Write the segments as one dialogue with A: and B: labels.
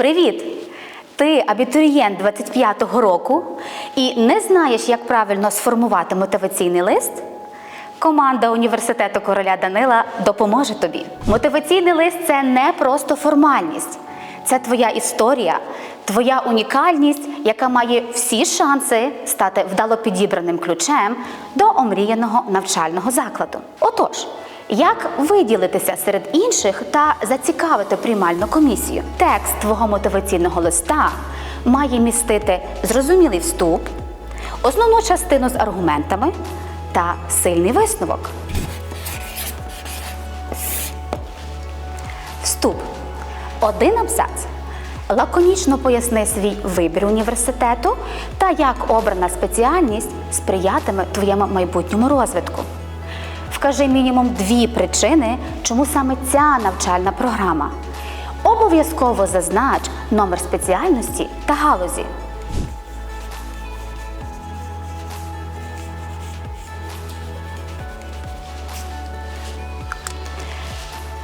A: Привіт! Ти абітурієнт 25-го року і не знаєш, як правильно сформувати мотиваційний лист? Команда університету короля Данила допоможе тобі. Мотиваційний лист це не просто формальність, це твоя історія, твоя унікальність, яка має всі шанси стати вдало підібраним ключем до омріяного навчального закладу. Отож, як виділитися серед інших та зацікавити приймальну комісію? Текст твого мотиваційного листа має містити зрозумілий вступ, основну частину з аргументами та сильний висновок. Вступ. Один абзац. Лаконічно поясни свій вибір університету та як обрана спеціальність сприятиме твоєму майбутньому розвитку. Вкажи мінімум дві причини, чому саме ця навчальна програма. Обов'язково зазнач номер спеціальності та галузі.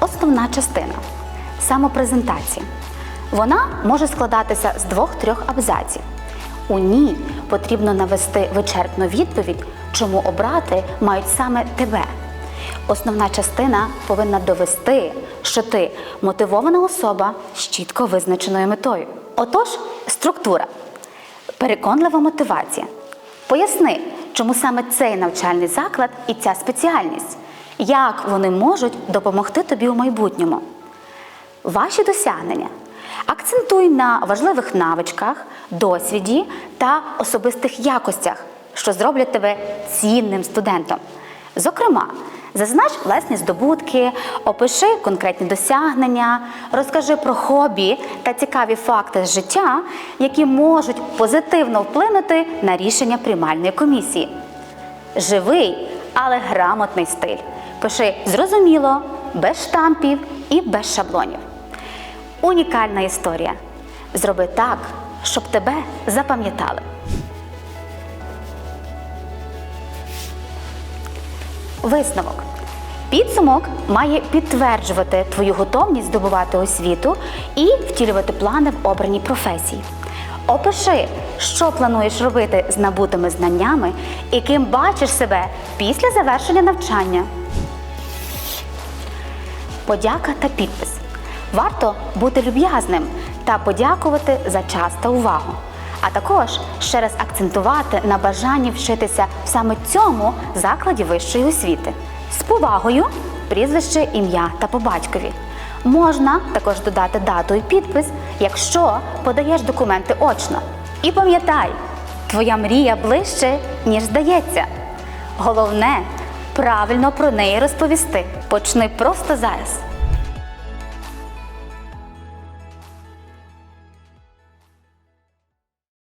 A: Основна частина самопрезентація. Вона може складатися з двох-трьох абзаців. У ній потрібно навести вичерпну відповідь, чому обрати мають саме тебе. Основна частина повинна довести, що ти мотивована особа з чітко визначеною метою. Отож, структура, переконлива мотивація. Поясни, чому саме цей навчальний заклад і ця спеціальність, як вони можуть допомогти тобі у майбутньому. Ваші досягнення. Акцентуй на важливих навичках, досвіді та особистих якостях, що зроблять тебе цінним студентом. Зокрема, зазнач власні здобутки, опиши конкретні досягнення, розкажи про хобі та цікаві факти з життя, які можуть позитивно вплинути на рішення приймальної комісії. Живий, але грамотний стиль. Пиши зрозуміло, без штампів і без шаблонів. Унікальна історія. Зроби так, щоб тебе запам'ятали. Висновок. Підсумок має підтверджувати твою готовність здобувати освіту і втілювати плани в обраній професії. Опиши, що плануєш робити з набутими знаннями і ким бачиш себе після завершення навчання. Подяка та підпис. Варто бути люб'язним та подякувати за час та увагу. А також ще раз акцентувати на бажанні вчитися в саме цьому закладі вищої освіти. З повагою прізвище, ім'я та по батькові. Можна також додати дату і підпис, якщо подаєш документи очно. І пам'ятай, твоя мрія ближче, ніж здається. Головне правильно про неї розповісти. Почни просто зараз.